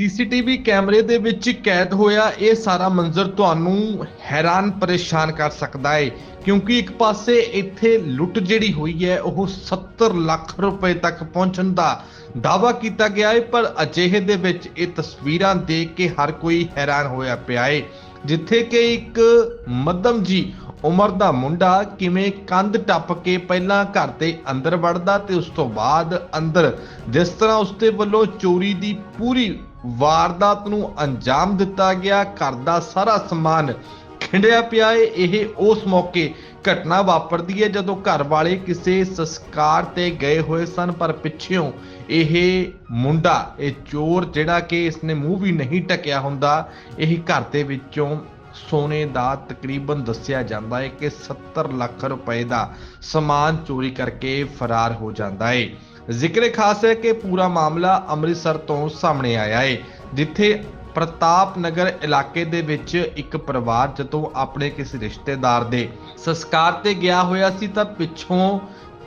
CCTV ਕੈਮਰੇ ਦੇ ਵਿੱਚ ਕੈਦ ਹੋਇਆ, ਇਹ ਸਾਰਾ ਮੰਜ਼ਰ ਤੁਹਾਨੂੰ ਹੈਰਾਨ ਪਰੇਸ਼ਾਨ ਕਰ ਸਕਦਾ ਹੈ ਕਿਉਂਕਿ ਇੱਕ ਪਾਸੇ ਇੱਥੇ ਲੁੱਟ ਜਿਹੜੀ ਹੋਈ ਹੈ, ਉਹ 70 ਲੱਖ ਰੁਪਏ ਤੱਕ ਪਹੁੰਚਣ ਦਾ ਦਾਅਵਾ ਕੀਤਾ ਗਿਆ ਹੈ ਪਰ ਅਜਿਹੇ ਦੇ ਵਿੱਚ ਇਹ ਤਸਵੀਰਾਂ ਦੇਖ ਕੇ ਹਰ ਕੋਈ ਹੈਰਾਨ ਹੋਇਆ ਪਿਆ ਹੈ ਜਿੱਥੇ ਕਿ ਇੱਕ ਮੱਧਮ ਜੀ ਉਮਰ ਦਾ ਮੁੰਡਾ ਕਿਵੇਂ ਕੰਧ ਟੱਪ ਕੇ ਪਹਿਲਾਂ ਘਰ ਦੇ ਅੰਦਰ ਵੜਦਾ ਤੇ ਉਸ ਤੋਂ ਬਾਅਦ ਅੰਦਰ, ਜਿਸ ਤਰ੍ਹਾਂ ਉਸਦੇ ਵੱਲੋਂ ਚੋਰੀ ਦੀ ਪੂਰੀ ਵਾਰਦਾਤ ਨੂੰ ਅੰਜਾਮ ਦਿੱਤਾ ਗਿਆ, ਘਰ ਦਾ ਸਾਰਾ ਸਮਾਨ ਖਿੰਡਿਆ ਪਿਆ ਏ। ਇਹ ਉਸ ਮੌਕੇ ਘਟਨਾ ਵਾਪਰਦੀ ਹੈ ਜਦੋਂ ਘਰ ਵਾਲੇ ਕਿਸੇ ਸੰਸਕਾਰ ਤੇ ਗਏ ਹੋਏ ਸਨ, ਪਰ ਪਿੱਛੋਂ ਇਹ ਮੁੰਡਾ, ਇਹ ਚੋਰ ਜਿਹੜਾ ਕਿ ਇਸਨੇ ਮੂੰਹ ਵੀ ਨਹੀਂ ਟਕਿਆ ਹੁੰਦਾ, ਇਹ ਘਰ ਦੇ ਵਿੱਚੋਂ ਸੋਨੇ ਦਾ ਤਕਰੀਬਨ ਦੱਸਿਆ ਜਾਂਦਾ ਹੈ ਕਿ 70 ਲੱਖ ਰੁਪਏ ਦਾ ਸਮਾਨ ਚੋਰੀ ਕਰਕੇ ਫਰਾਰ ਹੋ ਜਾਂਦਾ ਹੈ ਜ਼ਿਕਰ ਖਾਸ ਹੈ ਕਿ ਪੂਰਾ ਮਾਮਲਾ ਅੰਮ੍ਰਿਤਸਰ ਤੋਂ ਸਾਹਮਣੇ ਆਇਆ ਹੈ, ਜਿੱਥੇ ਪ੍ਰਤਾਪ ਨਗਰ ਇਲਾਕੇ ਦੇ ਵਿੱਚ ਇੱਕ ਪਰਿਵਾਰ, ਜਦੋਂ ਆਪਣੇ ਕਿਸੇ ਰਿਸ਼ਤੇਦਾਰ ਦੇ ਸੰਸਕਾਰ ਤੇ ਗਿਆ ਹੋਇਆ ਸੀ, ਤਾਂ ਪਿੱਛੋਂ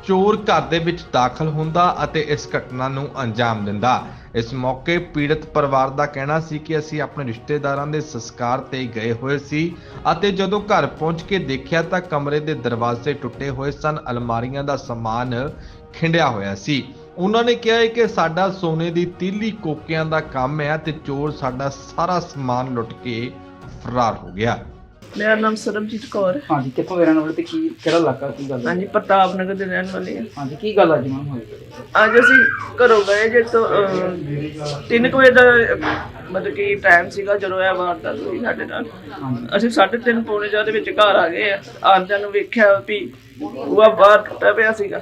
ਚੋਰ ਘਰ ਦੇ ਵਿੱਚ ਦਾਖਲ ਹੁੰਦਾ ਅਤੇ ਇਸ ਘਟਨਾ ਨੂੰ ਅੰਜਾਮ ਦਿੰਦਾ। ਇਸ ਮੌਕੇ ਪੀੜਤ ਪਰਿਵਾਰ ਦਾ ਕਹਿਣਾ ਸੀ ਕਿ ਅਸੀਂ ਆਪਣੇ ਰਿਸ਼ਤੇਦਾਰਾਂ ਦੇ ਸੰਸਕਾਰ ਤੇ ਗਏ ਹੋਏ ਸੀ ਅਤੇ ਜਦੋਂ ਘਰ ਪਹੁੰਚ ਕੇ ਦੇਖਿਆ ਤਾਂ ਕਮਰੇ ਦੇ ਦਰਵਾਜ਼ੇ ਟੁੱਟੇ ਹੋਏ ਸਨ, ਅਲਮਾਰੀਆਂ ਦਾ ਸਮਾਨ ਖਿੰਡਿਆ ਹੋਇਆ ਸੀ। ਉਹਨਾਂ ਨੇ ਕਿਹਾ ਹੈ ਕਿ ਸਾਡਾ ਸੋਨੇ ਦੀ ਤੀਲੀ ਕੋਕਿਆਂ ਦਾ ਕੰਮ ਹੈ ਤੇ ਚੋਰ ਸਾਡਾ ਸਾਰਾ ਸਮਾਨ ਲੁੱਟ ਕੇ ਫਰਾਰ ਹੋ ਗਿਆ। ਮੇਰਾ ਨਾਮ ਸਰਬਜੀਤ ਕੌਰ ਹੈ। ਹਾਂਜੀ ਕਿੱਥੋਂ ਦੇ ਰਹਿਣ ਵਾਲੇ ਤੇ ਕੀ ਕਿਹੜਾ ਇਲਾਕਾ ਕੀ ਗੱਲ ਹੈ? ਹਾਂਜੀ ਪ੍ਰਤਾਪ ਨਗਰ ਦੇ ਰਹਿਣ ਵਾਲੇ ਹਾਂ। ਹਾਂਜੀ ਕੀ ਗੱਲ ਅੱਜ ਮੈਮ ਹੋਈ? ਅੱਜ ਅਸੀਂ ਘਰੋਂ ਗਏ ਜੇ ਤੋਂ 3 ਵਜੇ ਦਾ ਮਤਲਬ ਕਿ ਟਾਈਮ ਸੀਗਾ ਜਦੋਂ ਇਹ ਵਾਰਦਾਤ ਹੋਈ ਸਾਡੇ ਨਾਲ। ਅਸੀਂ 3:30 ਪੌਣੇ ਚਾਰ ਦੇ ਵਿੱਚ ਘਰ ਆ ਗਏ ਆ। ਆਂਦਿਆਂ ਨੂੰ ਵੇਖਿਆ ਵੀ ਉਹ ਬਾਹਰ ਟੁੱਟਾ ਪਿਆ ਸੀਗਾ।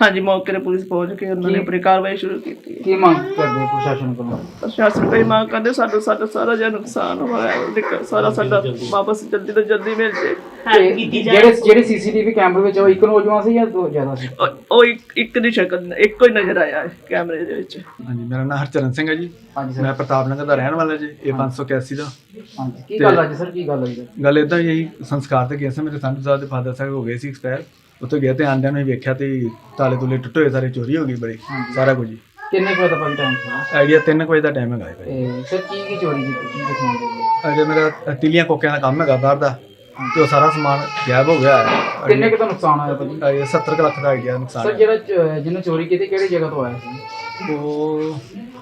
ਹਾਂਜੀ ਮੌਕੇ ਤੇ ਪੁਲਿਸ ਪਹੁੰਚ ਕੇ ਉਹਨਾਂ ਨੇ ਆਪਣੀ ਕਾਰਵਾਈ ਸ਼ੁਰੂ ਕੀਤੀ ਕੀ ਮੰਗ ਕਰਦੇ ਪ੍ਰਸ਼ਾਸਨ ਕੋਲੋਂ ਪ੍ਰਸ਼ਾਸਨ ਕੋਈ ਮੰਗ ਕਰਦੇ ਸਾਡਾ ਸਾਡਾ ਸਾਰਾ ਜਿਹਾ ਨੁਕਸਾਨ ਹੋਇਆ ਹੈ। ਉਹਦੇ ਸਾਰਾ ਸਾਡਾ ਵਾਪਸ ਜਲਦੀ ਤੋਂ ਜਲਦੀ ਮਿਲ ਜੇ। ਤੇ ਜਿਹੜੇ ਜਿਹੜੇ ਸੀਸੀਟੀਵੀ ਕੈਮਰੇ ਵਿੱਚ ਉਹ ਇੱਕ ਨੌਜਵਾਨ ਸੀ ਜਾਂ ਦੋ ਜ਼ਿਆਦਾ ਸੀ? ਉਹ- ਉਹ ਇੱਕ ਇੱਕ ਦੀ ਸ਼ਕਲ ਇੱਕੋ ਹੀ ਨਜ਼ਰ ਆਇਆ ਹੈ ਕੈਮਰੇ ਦੇ ਵਿੱਚ। ਹਾਂਜੀ ਮੇਰਾ ਨਾਮ ਹਰਚਰਨ ਸਿੰਘ ਹੈ ਜੀ। ਹਾਂਜੀ ਸਰ। ਮੈਂ ਪ੍ਰਤਾਪ ਨਗਰ ਦਾ ਰਹਿਣ ਵਾਲਾ ਜੀ ਇਹ 581 ਦਾ। ਹਾਂਜੀ ਕੀ ਗੱਲ ਅੱਜ ਸਰ? ਕੀ ਗੱਲ ਹੋਈ? ਸਰ ਗੱਲ ਇਦਾਂ ਹੀ ਹੈ ਸੰਸਕਾਰ ਤੇ ਗਏ ਸੀ ਮੇਰੇ ਸੰਤ ਸਾਹਿਬ ਦੇ ਫਾਦਰ ਸਾਹਿਬ ਹੋ ਗਏ ਸੀ ਐਕਸਪਾਇਰ ਉੱਥੇ ਗਿਆ ਤੇ ਆਂਦਿਆਂ ਨੂੰ ਹੀ ਵੇਖਿਆ ਤੇ ਤਾਲੇ ਤੁਲੇ ਟੁੱਟੇ ਹੋਏ ਸਾਰੇ ਚੋਰੀ ਹੋ ਗਈ ਬੜੀ ਸਾਰਾ ਕੁਝ ਕਿੰਨੇ ਕੁ ਦਾ ਭਾਈ ਟਾਈਮ ਸੀ ਆਈਡੀਆ 3 ਵਜੇ ਦਾ ਟਾਈਮ ਹੈਗਾ ਹੈ ਭਾਈ। ਤੇ ਸਰ ਕੀ ਕੀ ਚੋਰੀ ਕੀਤੀ ਕੀ ਦਿਖਾਉਣ ਦੇ ਅਜੇ ਮੇਰਾ ਤਿਲੀਆਂ ਕੋਕਿਆਂ ਦਾ ਕੰਮ ਹੈਗਾ ਬਾਹਰ ਦਾ ਤੇ ਉਹ ਸਾਰਾ ਸਮਾਨ ਗਾਇਬ ਹੋ ਗਿਆ। ਹੈ ਕਿੰਨੇ ਕੁ ਦਾ ਨੁਕਸਾਨ ਹੋਇਆ ਭਾਜੀ? ਇਹ 70 ਕੁ ਲੱਖ ਦਾ ਆਈਡੀਆ ਸਰ ਨੁਕਸਾਨ ਹੈ। ਜਿਹੜਾ ਚ- ਜਿਹਨੇ ਚੋਰੀ ਕੀਤੀ ਕਿਹੜੀ ਜਗ੍ਹਾ ਤੋਂ ਆਇਆ ਸੀ? ਉਹ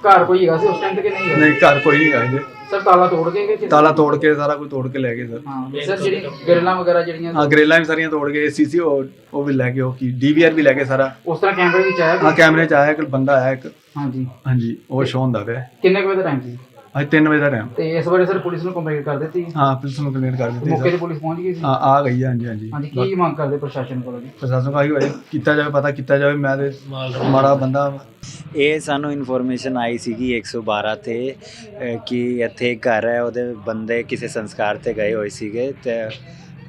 ਘਰ ਕੋਈ ਹੈਗਾ ਸੀ ਉਸ ਟਾਈਮ ਤੇ ਕਿ ਨਹੀਂ ਹੈਗਾ ਨਹੀਂ ਘਰ ਕੋਈ ਨਹੀਂ ਹੈਗਾ ਇਹਦੇ ਸਰ ਤਾਲਾ ਤੋੜ ਕੇ ਕਿ ਕਿਸ- ਤਾਲਾ ਤੋੜ ਕੇ ਸਾਰਾ ਕੁਝ ਤੋੜ ਕੇ ਲੈ ਗਏ ਸਰ। ਹਾਂ ਸਰ ਜਿਹੜੀ ਗਰਲਾਂ ਵਗੈਰਾ ਜਿਹੜੀਆਂ ਹਾਂ ਗਰੇਲਾਂ ਵੀ ਸਾਰੀਆਂ ਤੋੜ ਗਏ ਸੀਸੀ ਉਹ ਵੀ ਲੈ ਗਏ ਉਹ ਕੀ ਡੀਵੀਆਰ ਵੀ ਲੈ ਗਏ ਸਾਰਾ। ਉਸ ਤਰ੍ਹਾਂ ਕੈਮਰੇ ਵਿੱਚ ਆਇਆ ਹਾਂ? ਕੈਮਰੇ 'ਚ ਆਇਆ ਇੱਕ ਬੰਦਾ ਆਇਆ ਇੱਕ। ਹਾਂਜੀ। ਹਾਂਜੀ ਉਹ ਸ਼ੋਅ ਹੁੰਦਾ ਪਿਆ। ਕਿੰਨੇ ਕੁ ਵਜੇ ਦਾ ਟਾਈਮ ਸੀ? ਅੱਜ 3 ਵਜੇ ਦਾ ਟਾਈਮ ਤੇ ਇਸ ਬਾਰੇ ਸਰ ਪੁਲਿਸ ਨੂੰ ਕੰਪਲੇਂਟ ਕਰ ਦਿੱਤੀ। ਹਾਂ ਪੁਲਿਸ ਨੂੰ ਕੰਪਲੇਂਟ ਕਰ ਦਿੱਤੀ ਮੌਕੇ ਤੇ ਪੁਲਿਸ ਪਹੁੰਚ ਗਈ ਸੀ? ਹਾਂ ਆ ਗਈ ਹੈ, ਹਾਂਜੀ ਹਾਂਜੀ। ਹਾਂਜੀ ਕੀ ਮੰਗ ਕਰਦੇ ਪ੍ਰਸ਼ਾਸਨ ਕੋਲੋਂ ਜੀ? ਪ੍ਰਸ਼ਾਸਨ ਕਹੀ ਹੋਏ ਕੀਤਾ ਜਾਵੇ ਪਤਾ ਕੀਤਾ ਜਾਵੇ ਮੈਂ ਤੇ ਮਾੜਾ ਬੰਦਾ ਵਾਂ। ਇਹ ਸਾਨੂੰ ਇਨਫੋਰਮੇਸ਼ਨ ਆਈ ਸੀਗੀ 112 ਤੇ ਕਿ ਇੱਥੇ ਇੱਕ ਘਰ ਹੈ ਉਹਦੇ ਬੰਦੇ ਕਿਸੇ ਸੰਸਕਾਰ ਤੇ ਗਏ ਹੋਏ ਸੀਗੇ ਤੇ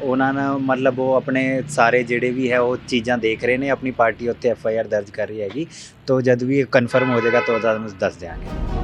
ਉਹਨਾਂ ਨਾਲ ਮਤਲਬ ਉਹ ਆਪਣੇ ਸਾਰੇ ਜਿਹੜੇ ਵੀ ਹੈ ਉਹ ਚੀਜ਼ਾਂ ਦੇਖ ਰਹੇ ਨੇ, ਆਪਣੀ ਪਾਰਟੀ ਉੱਤੇ ਐਫ ਆਈ ਆਰ ਦਰਜ ਕਰ ਰਹੀ ਹੈਗੀ। ਤੋਂ ਜਦ ਵੀ ਕਨਫਰਮ ਹੋ ਜਾਏਗਾ ਤਾਂ ਉਹਦਾ ਤੁਹਾਨੂੰ ਦੱਸ ਦਿਆਂਗੇ।